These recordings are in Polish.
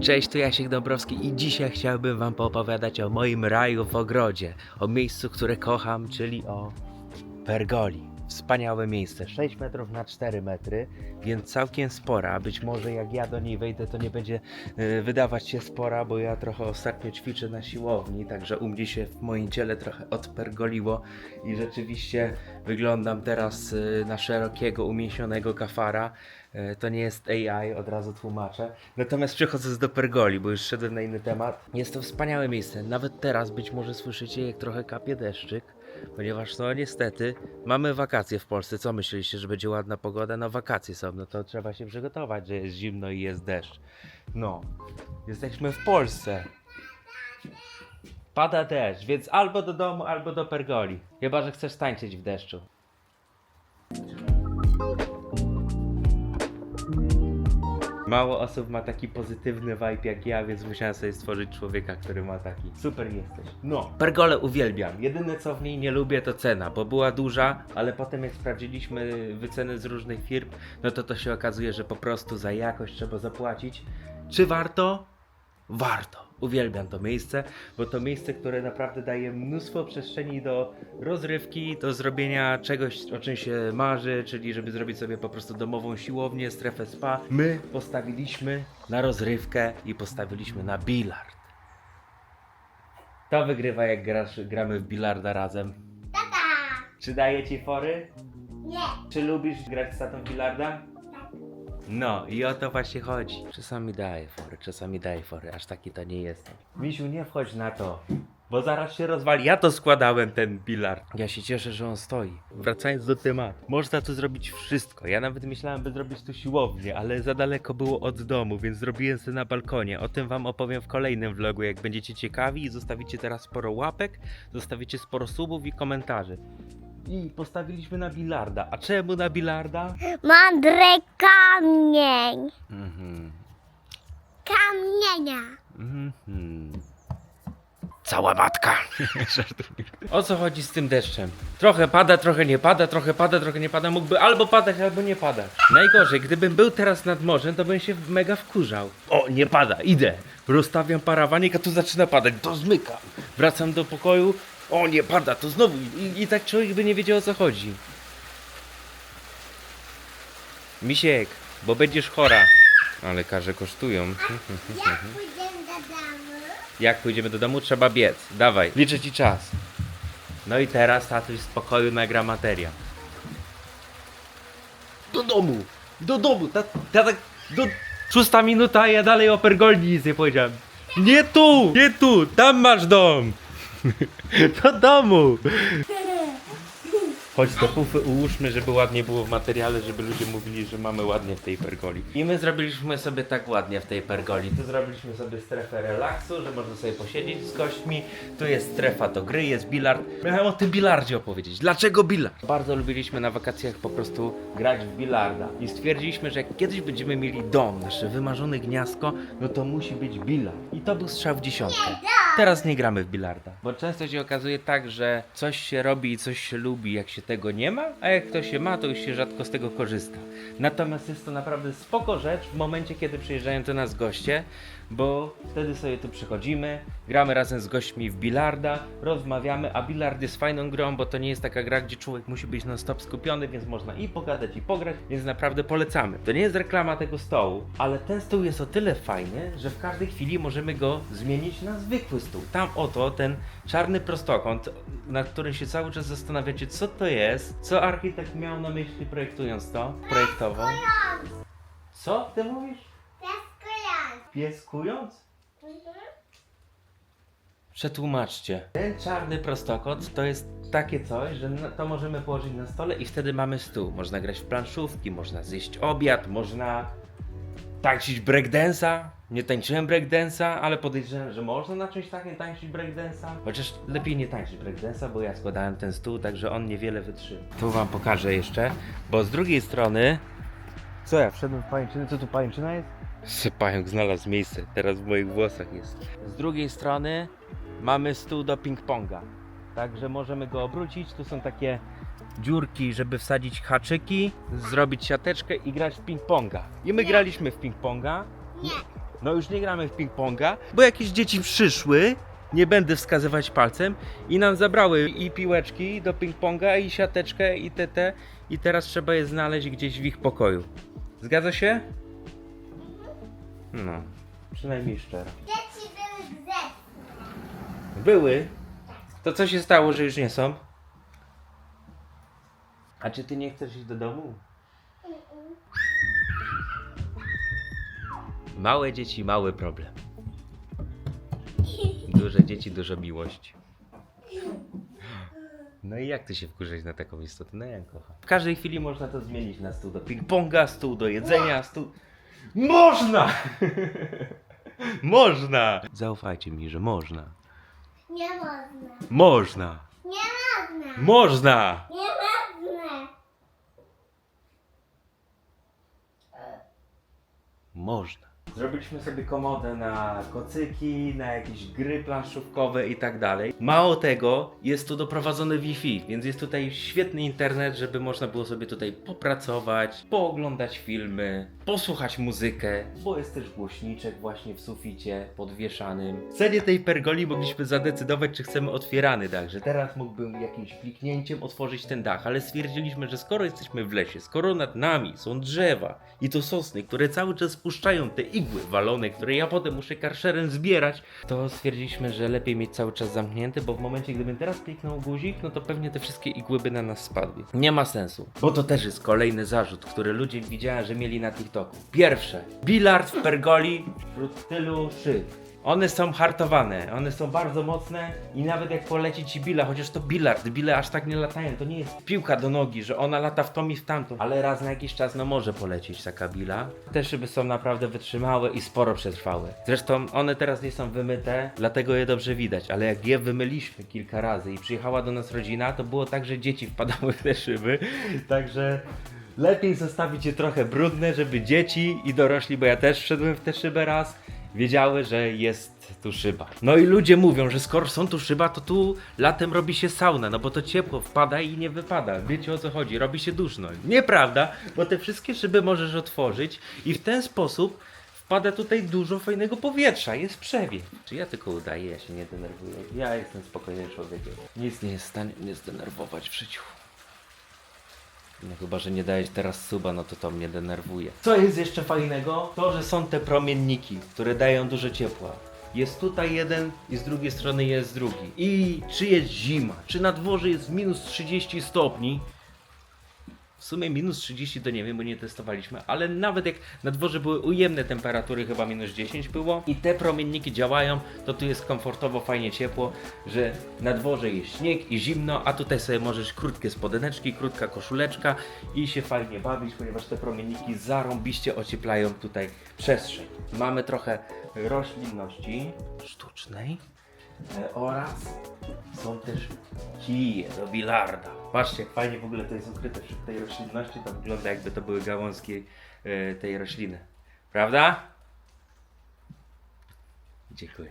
Cześć, tu Jasiek Dąbrowski i dzisiaj chciałbym wam poopowiadać o moim raju w ogrodzie. O miejscu, które kocham, czyli o Pergoli. Wspaniałe miejsce, 6 metrów na 4 metry, więc całkiem spora. Być może jak ja do niej wejdę, to nie będzie e, wydawać się spora, bo ja trochę ostatnio ćwiczę na siłowni, także u mnie się w moim ciele trochę odpergoliło i rzeczywiście wyglądam teraz e, na szerokiego, umięśnionego kafara. E, To nie jest AI, od razu tłumaczę. Natomiast przechodząc do Pergoli, bo już szedłem na inny temat. Jest to wspaniałe miejsce. Nawet teraz być może słyszycie, jak trochę kapie deszczyk, ponieważ no niestety mamy wakacje w Polsce. Co myśleliście, że będzie ładna pogoda? No wakacje są, no to trzeba się przygotować, że jest zimno i jest deszcz. No, jesteśmy w Polsce. Pada deszcz, więc albo do domu, albo do Pergoli. Chyba, że chcesz tańczyć w deszczu. Mało osób ma taki pozytywny vibe jak ja, więc musiałem sobie stworzyć człowieka, który ma taki. Super jesteś. No, Pergolę uwielbiam. Jedyne co w niej nie lubię to cena, bo była duża, ale potem jak sprawdziliśmy wyceny z różnych firm, no to to się okazuje, że po prostu za jakość trzeba zapłacić. Czy warto? Warto. Uwielbiam to miejsce, bo to miejsce, które naprawdę daje mnóstwo przestrzeni do rozrywki, do zrobienia czegoś, o czym się marzy, czyli żeby zrobić sobie po prostu domową siłownię, strefę spa. My postawiliśmy na rozrywkę i postawiliśmy na bilard. To wygrywa jak grasz, gramy w bilarda razem. Czy daje ci fory? Nie. Czy lubisz grać z tatą w bilarda? No i o to właśnie chodzi. Czasami daję fory, czasami daję fory, aż taki to nie jestem. Misiu, nie wchodź na to, bo zaraz się rozwali. Ja to składałem, ten bilard. Ja się cieszę, że on stoi. Wracając do tematu. Można tu zrobić wszystko. Ja nawet myślałem, by zrobić tu siłownię, ale za daleko było od domu, więc zrobiłem sobie na balkonie. O tym wam opowiem w kolejnym vlogu, jak będziecie ciekawi i zostawicie teraz sporo łapek, zostawicie sporo subów i komentarzy. I postawiliśmy na bilarda. A czemu na bilarda? Mądry kamień. Mhm. Kamienia. Mhm. Cała matka. Żartuję. o co chodzi z tym deszczem? Trochę pada, trochę nie pada, trochę pada, trochę nie pada. Mógłby albo padać, albo nie padać. Najgorzej, gdybym był teraz nad morzem, to bym się mega wkurzał. O, nie pada, idę. Rozstawiam parawanik, a tu zaczyna padać. To zmykam. Wracam do pokoju. O, nie pada, to znowu. I, I tak człowiek by nie wiedział o co chodzi. Misiek, bo będziesz chora. Ale lekarze kosztują. Jak pójdziemy do domu? Jak pójdziemy do domu, trzeba biec. Dawaj, liczę ci czas. No i teraz tatuś z pokoju nagra materiał. Do domu! Do domu! Ta, ta, ta, do... Szósta minuta, a ja dalej o Pergolni nic nie powiedziałem. Nie tu! Nie tu! Tam masz dom! Do domu! Chodź te pufy ułóżmy, żeby ładnie było w materiale, żeby ludzie mówili, że mamy ładnie w tej pergoli. I my zrobiliśmy sobie tak ładnie w tej pergoli. Tu zrobiliśmy sobie strefę relaksu, że można sobie posiedzieć z gośćmi. Tu jest strefa do gry, jest bilard. Miałem o tym bilardzie opowiedzieć. Dlaczego bilard? Bardzo lubiliśmy na wakacjach po prostu grać w bilarda. I stwierdziliśmy, że jak kiedyś będziemy mieli dom, nasze wymarzone gniazdko, no to musi być bilard. I to był strzał w dziesiątkę. Teraz nie gramy w bilarda. Bo często się okazuje tak, że coś się robi i coś się lubi, jak się tego nie ma, a jak to się ma, to już się rzadko z tego korzysta. Natomiast jest to naprawdę spoko rzecz w momencie, kiedy przyjeżdżają do nas goście, bo wtedy sobie tu przychodzimy, gramy razem z gośćmi w bilarda, rozmawiamy, a bilard jest fajną grą, bo to nie jest taka gra, gdzie człowiek musi być non stop skupiony, więc można i pogadać, i pograć, więc naprawdę polecamy. To nie jest reklama tego stołu, ale ten stół jest o tyle fajny, że w każdej chwili możemy go zmienić na zwykły stół. Tam oto ten czarny prostokąt, nad którym się cały czas zastanawiacie, co to jest, co architekt miał na myśli projektując to, projektował. Co ty mówisz? Pieskując? Przetłumaczcie. Ten czarny prostokąt to jest takie coś, że na- to możemy położyć na stole i wtedy mamy stół. Można grać w planszówki, można zjeść obiad, można tańczyć breakdance'a. Nie tańczyłem breakdance'a, ale podejrzewam, że można na czymś takim tańczyć breakdance'a. Chociaż lepiej nie tańczyć breakdance'a, bo ja składałem ten stół, także on niewiele wytrzyma. Tu wam pokażę jeszcze, bo z drugiej strony... Co ja, wszedłem w pajęczynę? Co tu pajęczyna jest? Pająk znalazł miejsce, teraz w moich włosach jest. Z drugiej strony mamy stół do ping-ponga. Także możemy go obrócić. Tu są takie dziurki, żeby wsadzić haczyki, zrobić siateczkę i grać w ping-ponga. I my graliśmy w ping-ponga. Nie. No już nie gramy w ping-ponga, bo jakieś dzieci przyszły, nie będę wskazywać palcem, i nam zabrały i piłeczki do ping-ponga, i siateczkę, i TT, i teraz trzeba je znaleźć gdzieś w ich pokoju. Zgadza się? No, przynajmniej szczerze. Dzieci były grzeczne. Były. To co się stało, że już nie są? A czy ty nie chcesz iść do domu? Małe dzieci, mały problem. Duże dzieci, dużo miłości. No i jak ty się wkurzać na taką istotę? No ja kocham. W każdej chwili można to zmienić na stół do ping-ponga, stół do jedzenia, stół... Można! można! Zaufajcie mi, że można. Nie można. Można! Nie można. Można! Nie można. Można. Zrobiliśmy sobie komodę na kocyki, na jakieś gry planszówkowe i tak dalej. Mało tego, jest tu doprowadzony Wi-Fi, więc jest tutaj świetny internet, żeby można było sobie tutaj popracować, pooglądać filmy, posłuchać muzykę, bo jest też głośniczek właśnie w suficie podwieszanym. W cenie tej pergoli mogliśmy zadecydować, czy chcemy otwierany dach, że teraz mógłbym jakimś kliknięciem otworzyć ten dach, ale stwierdziliśmy, że skoro jesteśmy w lesie, skoro nad nami są drzewa i to sosny, które cały czas puszczają te igły walone, które ja potem muszę karszerem zbierać, to stwierdziliśmy, że lepiej mieć cały czas zamknięty, bo w momencie, gdybym teraz kliknął guzik, no to pewnie te wszystkie igły by na nas spadły. Nie ma sensu, bo to też jest kolejny zarzut, który ludzie widziałem, że mieli na Pierwsze, bilard w pergoli wśród tylu szyb. One są hartowane, one są bardzo mocne i nawet jak poleci ci bila, chociaż to bilard, bile aż tak nie latają, to nie jest piłka do nogi, że ona lata w tą i w tamtą, ale raz na jakiś czas no może polecieć taka bila. Te szyby są naprawdę wytrzymałe i sporo przetrwałe. Zresztą one teraz nie są wymyte, dlatego je dobrze widać, ale jak je wymyliśmy kilka razy i przyjechała do nas rodzina, to było tak, że dzieci wpadały w te szyby, także... Lepiej zostawić je trochę brudne, żeby dzieci i dorośli, bo ja też wszedłem w tę szybę raz, wiedziały, że jest tu szyba. No i ludzie mówią, że skoro są tu szyba, to tu latem robi się sauna, no bo to ciepło wpada i nie wypada. Wiecie o co chodzi, robi się duszno. Nieprawda, bo te wszystkie szyby możesz otworzyć i w ten sposób wpada tutaj dużo fajnego powietrza, jest przewiew. Czy ja tylko udaję, ja się nie denerwuję. Ja jestem spokojnym człowiekiem. Nic nie jest w stanie mnie zdenerwować w życiu. No chyba, że nie dajesz teraz suba, no to to mnie denerwuje. Co jest jeszcze fajnego? To, że są te promienniki, które dają dużo ciepła. Jest tutaj jeden i z drugiej strony jest drugi. I czy jest zima, czy na dworze jest minus 30 stopni, w sumie minus 30 to nie wiem, bo nie testowaliśmy, ale nawet jak na dworze były ujemne temperatury, chyba minus 10 było i te promienniki działają, to tu jest komfortowo, fajnie ciepło, że na dworze jest śnieg i zimno, a tutaj sobie możesz krótkie spodeneczki, krótka koszuleczka i się fajnie bawić, ponieważ te promienniki zarąbiście ocieplają tutaj przestrzeń. Mamy trochę roślinności sztucznej oraz są też kije do bilarda. Patrzcie, jak fajnie w ogóle to jest ukryte wśród tej roślinności. To wygląda jakby to były gałązki e, tej rośliny. Prawda? Dziękuję.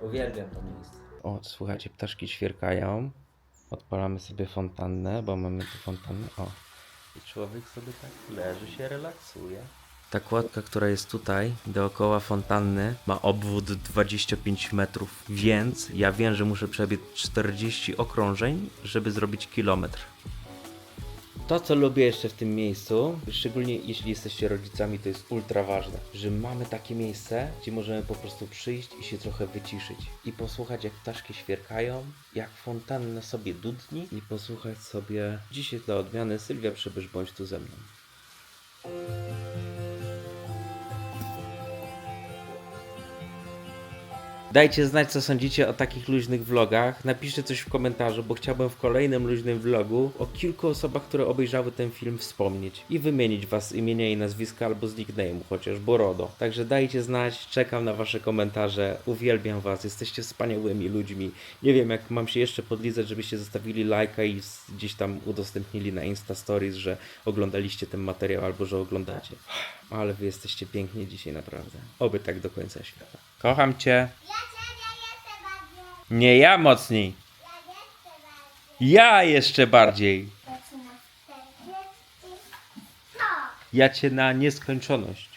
Uwielbiam to miejsce. O, słuchajcie, ptaszki świerkają. Odpalamy sobie fontannę, bo mamy tu fontannę. O, i człowiek sobie tak leży, się relaksuje. Ta kładka, która jest tutaj, dookoła fontanny, ma obwód 25 metrów, więc ja wiem, że muszę przebiec 40 okrążeń, żeby zrobić kilometr. To, co lubię jeszcze w tym miejscu, szczególnie jeśli jesteście rodzicami, to jest ultra ważne, że mamy takie miejsce, gdzie możemy po prostu przyjść i się trochę wyciszyć i posłuchać, jak ptaszki świerkają, jak fontanna sobie dudni i posłuchać sobie. Dzisiaj dla odmiany Sylwia Przybysz, bądź tu ze mną. Dajcie znać, co sądzicie o takich luźnych vlogach. Napiszcie coś w komentarzu, bo chciałbym w kolejnym luźnym vlogu o kilku osobach, które obejrzały ten film wspomnieć i wymienić was imienia i nazwiska albo z nickname'u, chociaż Borodo. Także dajcie znać, czekam na wasze komentarze. Uwielbiam was, jesteście wspaniałymi ludźmi. Nie wiem, jak mam się jeszcze podlizać, żebyście zostawili lajka i gdzieś tam udostępnili na Insta Stories, że oglądaliście ten materiał albo że oglądacie. Ale wy jesteście pięknie dzisiaj, naprawdę. Oby tak do końca świata. Kocham cię. Nie ja mocniej. Ja jeszcze bardziej. Ja jeszcze bardziej. Zaczyna 40. To. Ja cię na nieskończoność.